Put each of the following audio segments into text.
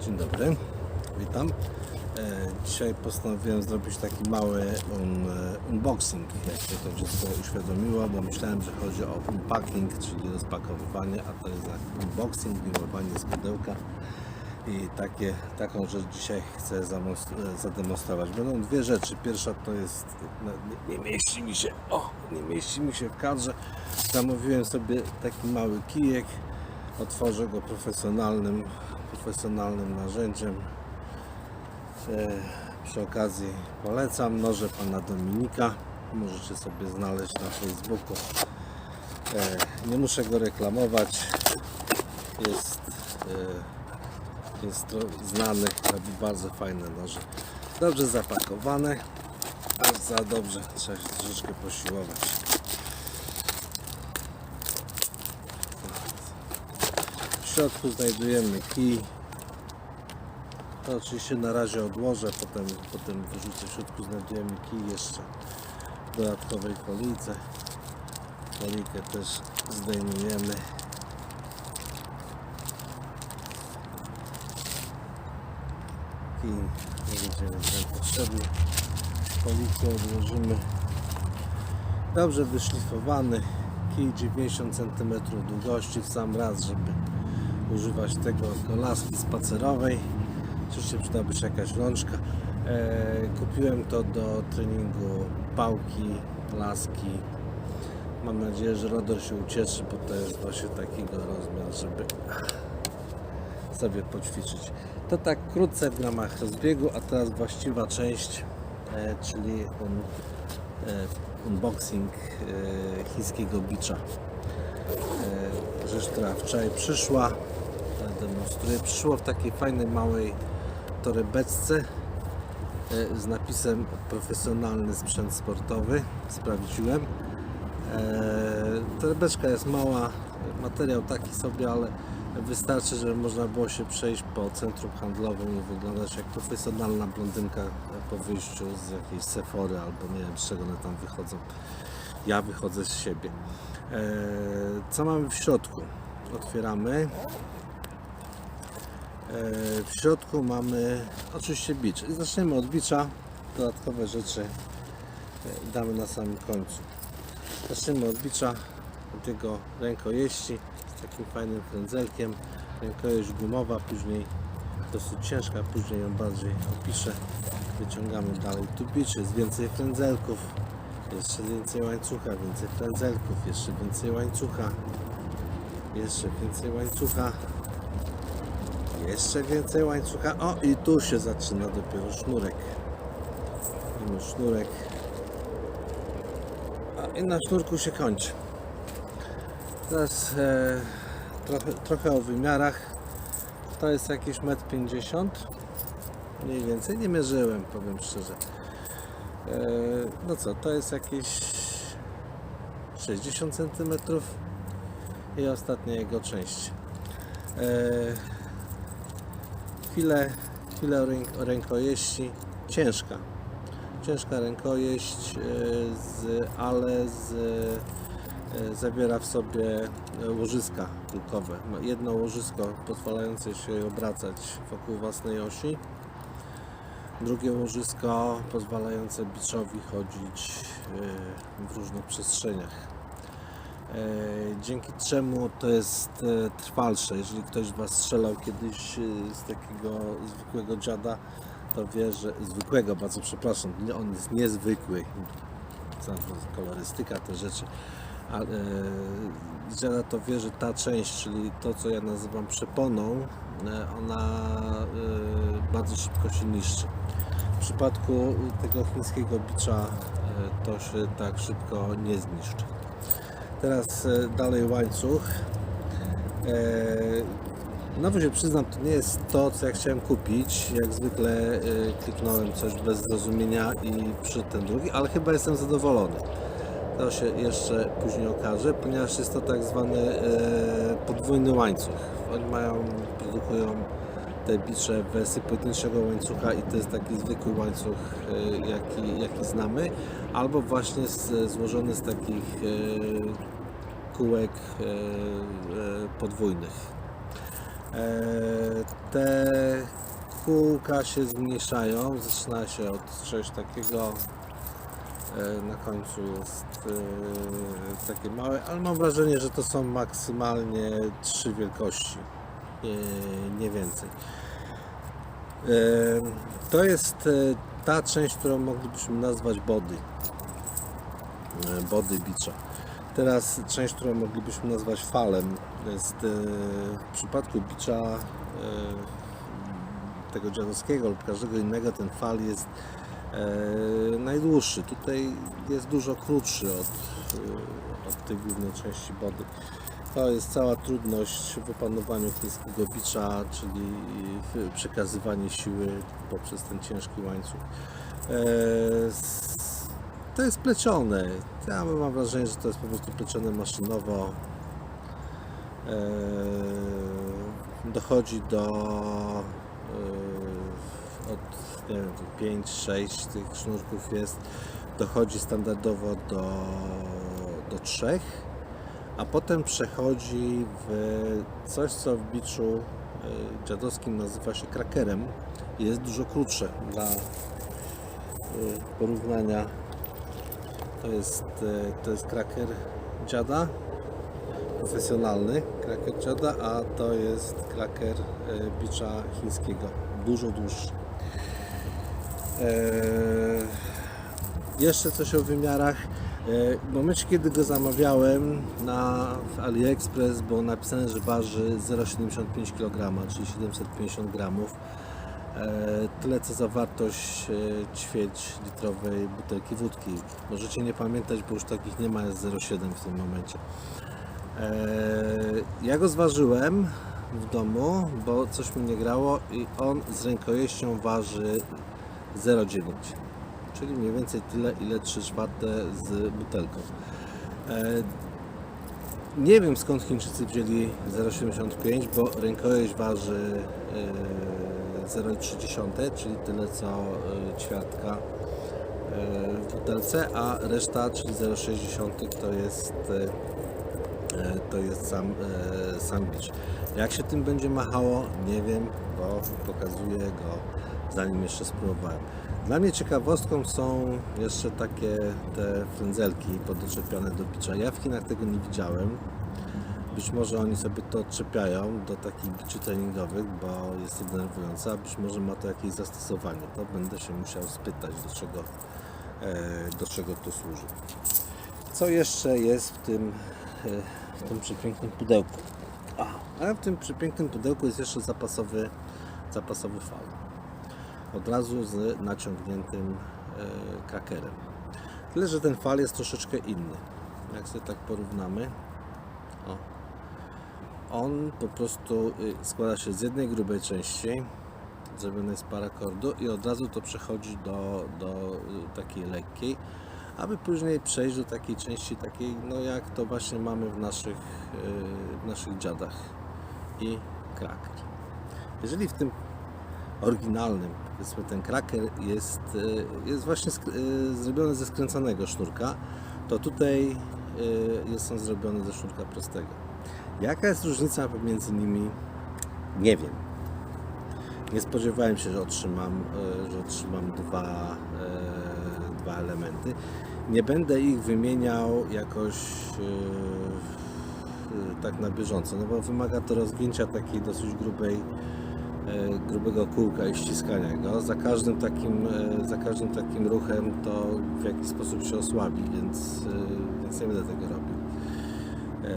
Dzień dobry, witam. E, Dzisiaj postanowiłem zrobić taki mały un, e, unboxing, jak się to wszystko uświadomiło, bo myślałem, że chodzi o unpacking, czyli rozpakowywanie, a to jest unboxing, wyjmowanie z pudełka. I takie, taką rzecz dzisiaj chcę e, zademonstrować. Będą dwie rzeczy. Pierwsza to jest, no, nie, nie mieści mi się, o, nie mieści mi się w kadrze. Zamówiłem sobie taki mały kijek. Otworzę go profesjonalnym, profesjonalnym narzędziem. E, przy okazji polecam noże pana Dominika. Możecie sobie znaleźć na Facebooku. E, nie muszę go reklamować. Jest, e, jest znany, robi bardzo fajne noże. Dobrze zapakowane. Aż za dobrze, trzeba się troszeczkę posiłować. Środku znajdujemy kij. To oczywiście na razie odłożę, potem, potem wyrzucę. W środku znajdujemy kij jeszcze w dodatkowej folice. Folikę też zdejmujemy. Kij nie będziemy nam potrzebny. Folikę odłożymy. Dobrze wyszlifowany kij 90 cm długości w sam raz, żeby używać tego jako laski spacerowej. Oczywiście przydałaby się jakaś rączka. E, kupiłem to do treningu pałki, laski. Mam nadzieję, że rodor się ucieszy, bo to jest właśnie takiego rozmiar, żeby sobie poćwiczyć. To tak krótce w gramach rozbiegu, a teraz właściwa część, e, czyli un, e, unboxing chińskiego bicza. Rzecz, która wczoraj przyszła, e, demonstruję, przyszło w takiej fajnej małej torebeczce e, z napisem profesjonalny sprzęt sportowy. Sprawdziłem. E, torebeczka jest mała, materiał taki sobie, ale wystarczy, żeby można było się przejść po centrum handlowym i wyglądać jak profesjonalna blondynka po wyjściu z jakiejś Sephory albo nie wiem z czego one tam wychodzą. Ja wychodzę z siebie. E, co mamy w środku? Otwieramy. E, W środku mamy oczywiście bicz. I zaczniemy od bicza. Dodatkowe rzeczy e, damy na samym końcu. Zaczniemy od bicza, od jego rękojeści z takim fajnym frędzelkiem. Rękojeść gumowa, później dosyć ciężka, później ją bardziej opiszę. Wyciągamy dalej tu bicz, jest więcej frędzelków, jeszcze więcej łańcucha, więcej frędzelków, jeszcze więcej łańcucha, jeszcze więcej łańcucha, jeszcze więcej łańcucha. O i tu się zaczyna dopiero sznurek. Mamy sznurek. A i na sznurku się kończy. Teraz e, trochę, trochę o wymiarach. To jest jakieś 1,50 m. Mniej więcej. Nie mierzyłem, powiem szczerze. E, no co, to jest jakieś 60 cm i ostatnia jego część. E, chwilę, chwilę rękojeści. Ciężka. Ciężka rękojeść, e, z, ale z, e, zawiera w sobie e, łożyska kulkowe. Ma jedno łożysko pozwalające się obracać wokół własnej osi. Drugie łożysko pozwalające biczowi chodzić w różnych przestrzeniach. E, dzięki czemu to jest e, trwalsze. Jeżeli ktoś z Was strzelał kiedyś e, z takiego zwykłego dziada, to wie, że zwykłego, bardzo przepraszam, on jest niezwykły. Kolorystyka, te rzeczy. Ale dziada to wie, że ta część, czyli to, co ja nazywam przeponą, ona bardzo szybko się niszczy. W przypadku tego chińskiego bicza to się tak szybko nie zniszczy. Teraz e, dalej łańcuch. E, No się przyznam, to nie jest to, co ja chciałem kupić. Jak zwykle e, kliknąłem coś bez zrozumienia i przy ten drugi, ale chyba jestem zadowolony. To się jeszcze później okaże, ponieważ jest to tak zwany podwójny łańcuch. Oni mają, produkują te bicze wersji pojedynczego łańcucha i to jest taki zwykły łańcuch, e, jaki, jaki znamy, albo właśnie z, złożony z takich e, kółek e, podwójnych. Te kółka się zmniejszają. Zaczyna się od czegoś takiego. Na końcu jest takie małe, ale mam wrażenie, że to są maksymalnie trzy wielkości, nie więcej. To jest e, ta część, którą moglibyśmy nazwać body. E, Body bicza. Teraz część, którą moglibyśmy nazwać falem. Jest e, w przypadku bicza tego dziadowskiego lub każdego innego ten fal jest najdłuższy. Tutaj jest dużo krótszy od, od tej głównej części body. To jest cała trudność w opanowaniu chińskiego bicza, czyli przekazywanie siły poprzez ten ciężki łańcuch. E, To jest plecione. Ja mam wrażenie, że to jest po prostu plecione maszynowo. E, Dochodzi do e, od nie wiem, 5-6 tych sznurków jest. Dochodzi standardowo do, do 3 a potem przechodzi w coś, co w biczu y, dziadowskim nazywa się krakerem. Jest dużo krótsze dla y, porównania. To jest, y, to jest kraker dziada, profesjonalny kraker dziada, a to jest kraker bicza chińskiego, dużo dłuższy. Eee, jeszcze coś o wymiarach. E, W momencie, kiedy go zamawiałem na AliExpress, było napisane, że waży 0,75 kg, czyli 750 gramów. E, Tyle co zawartość e, ćwierć litrowej butelki wódki. Możecie nie pamiętać, bo już takich nie ma, jest 0,7 w tym momencie. Ja go zważyłem w domu, bo coś mi nie grało i on z rękojeścią waży 0,9 czyli mniej więcej tyle, ile 3 czwarte z butelką. E, nie wiem skąd Chińczycy wzięli 0,75, bo rękojeść waży e, 0,3, czyli tyle co e, ćwiartka e, w butelce, a reszta, czyli 0,60 to jest e, e, to jest sam, e, sam bicz. Jak się tym będzie machało, nie wiem, bo pokazuję go zanim jeszcze spróbowałem. Dla mnie ciekawostką są jeszcze takie te frędzelki podoczepione do bicza. Ja w Chinach tego nie widziałem. Być może oni sobie to odczepiają do takich biczy treningowych, bo jest to denerwujące, a być może ma to jakieś zastosowanie. To będę się musiał spytać, do czego, e, do czego to służy. Co jeszcze jest w tym, e, w tym przepięknym pudełku? A, a w tym przepięknym pudełku jest jeszcze zapasowy, zapasowy fal. Od razu z naciągniętym e, krakerem. Tyle, że ten fal jest troszeczkę inny. Jak sobie tak porównamy, o, on po prostu y, składa się z jednej grubej części, zrobionej z parakordu i od razu to przechodzi do, do y, takiej lekkiej, aby później przejść do takiej części takiej, no jak to właśnie mamy w naszych, y, w naszych dziadach i kraker. Jeżeli w tym oryginalnym, powiedzmy ten kraker jest, y, jest właśnie y, zrobiony ze skręconego sznurka, to tutaj y, jest on zrobiony ze sznurka prostego. Jaka jest różnica pomiędzy nimi? Nie wiem. Nie spodziewałem się, że otrzymam, e, że otrzymam dwa, e, dwa elementy. Nie będę ich wymieniał jakoś e, e, tak na bieżąco, no bo wymaga to rozgięcia takiej dosyć grubej, e, grubego kółka i ściskania go. Za każdym takim, e, za każdym takim ruchem to w jakiś sposób się osłabi, więc, e, więc nie będę tego robił e,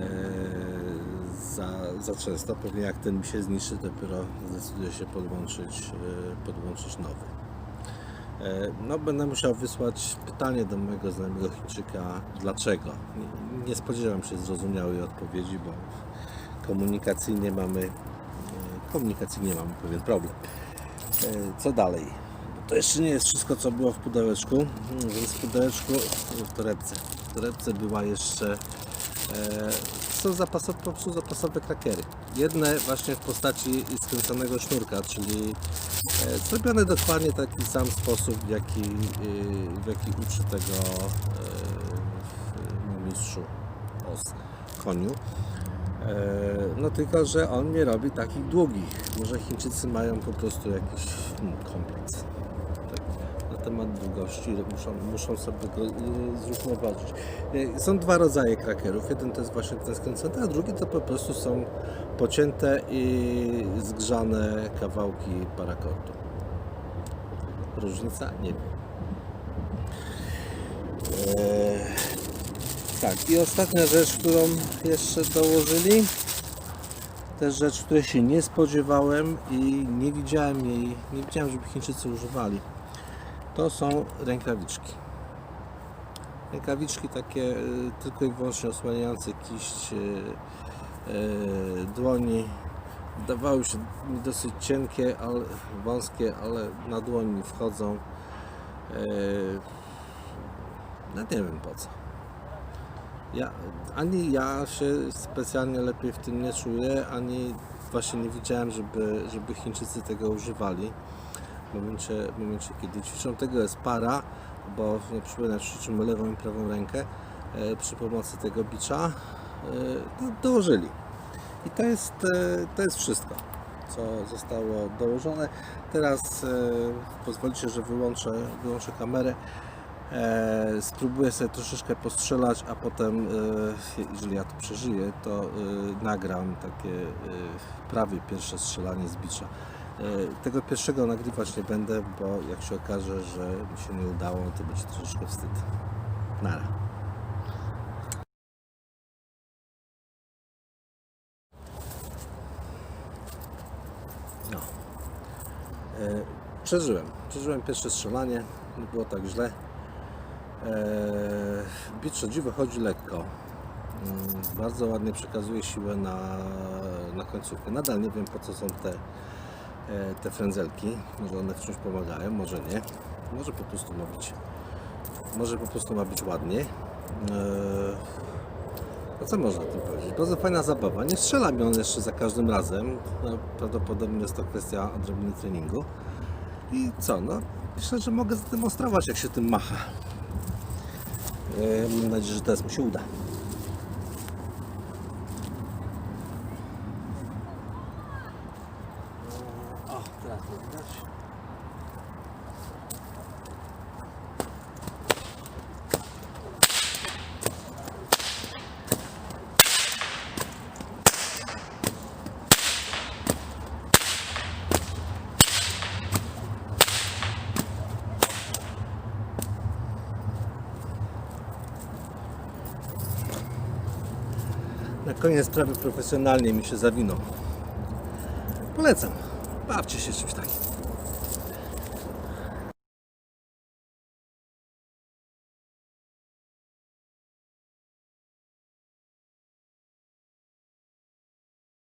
za, za często. Pewnie jak ten mi się zniszczy, dopiero zdecyduję się podłączyć, e, podłączyć nowy. E, No, będę musiał wysłać pytanie do mojego znajomego Chińczyka, dlaczego. Nie, nie spodziewam się zrozumiałej odpowiedzi, bo komunikacyjnie mamy, e, komunikacyjnie mamy pewien problem. E, Co dalej? To jeszcze nie jest wszystko, co było w pudełeczku, Mm, więc w pudełeczku, w torebce, w torebce była jeszcze e, są zapasowe, po prostu zapasowe krakery. Jedne właśnie w postaci skręconego sznurka, czyli e, zrobione dokładnie taki sam sposób, w jaki, w jaki uczy tego mistrzu os, koniu. E, No tylko, że on nie robi takich długich. Może Chińczycy mają po prostu jakiś hmm, kompleks na temat długości. Muszą, muszą sobie go y, zrównoważyć. Y, Są dwa rodzaje krakerów. Jeden to jest właśnie ten skręcony, a drugi to po prostu są pocięte i zgrzane kawałki parakordu. Różnica? Nie wiem. Tak, i ostatnia rzecz, którą jeszcze dołożyli, też rzecz, której się nie spodziewałem i nie widziałem jej, nie widziałem, żeby Chińczycy używali. To są rękawiczki. Rękawiczki takie e, tylko i wyłącznie osłaniające kiść e, e, dłoni. Wydawały się mi dosyć cienkie, ale wąskie, ale na dłoń mi wchodzą. No nie wiem po co. Ja, ani ja się specjalnie lepiej w tym nie czuję, ani właśnie nie widziałem, żeby, żeby Chińczycy tego używali. W momencie, w momencie kiedy ćwiczą tego jest para, bo no, przypominam, ćwiczymy lewą i prawą rękę e, przy pomocy tego bicza, e, dołożyli. I to jest, e, to jest wszystko, co zostało dołożone. Teraz e, pozwolicie, że wyłączę, wyłączę kamerę. E, spróbuję sobie troszeczkę postrzelać, a potem, e, jeżeli ja to przeżyję, to e, nagram takie prawie pierwsze strzelanie z bicza. Tego pierwszego nagrywać nie będę, bo jak się okaże, że mi się nie udało, to będzie troszeczkę wstyd. Nara. No. Przeżyłem. Przeżyłem pierwsze strzelanie. Nie było tak źle. E, bicz o dziwo chodzi lekko. Mm, Bardzo ładnie przekazuje siłę na, na końcówkę. Nadal nie wiem po co są te, e, te frędzelki. Może one w czymś pomagają, może nie. Może po prostu ma być, może po prostu ma być ładnie. No co można o tym powiedzieć? Bardzo fajna zabawa. Nie strzela mi on jeszcze za każdym razem. No, prawdopodobnie jest to kwestia odrobiny treningu. I co? No, myślę, że mogę zademonstrować, jak się tym macha. E, Mam nadzieję, że teraz mi się uda. Koniec prawie profesjonalnie mi się zawinął. Polecam. Bawcie się czymś takim.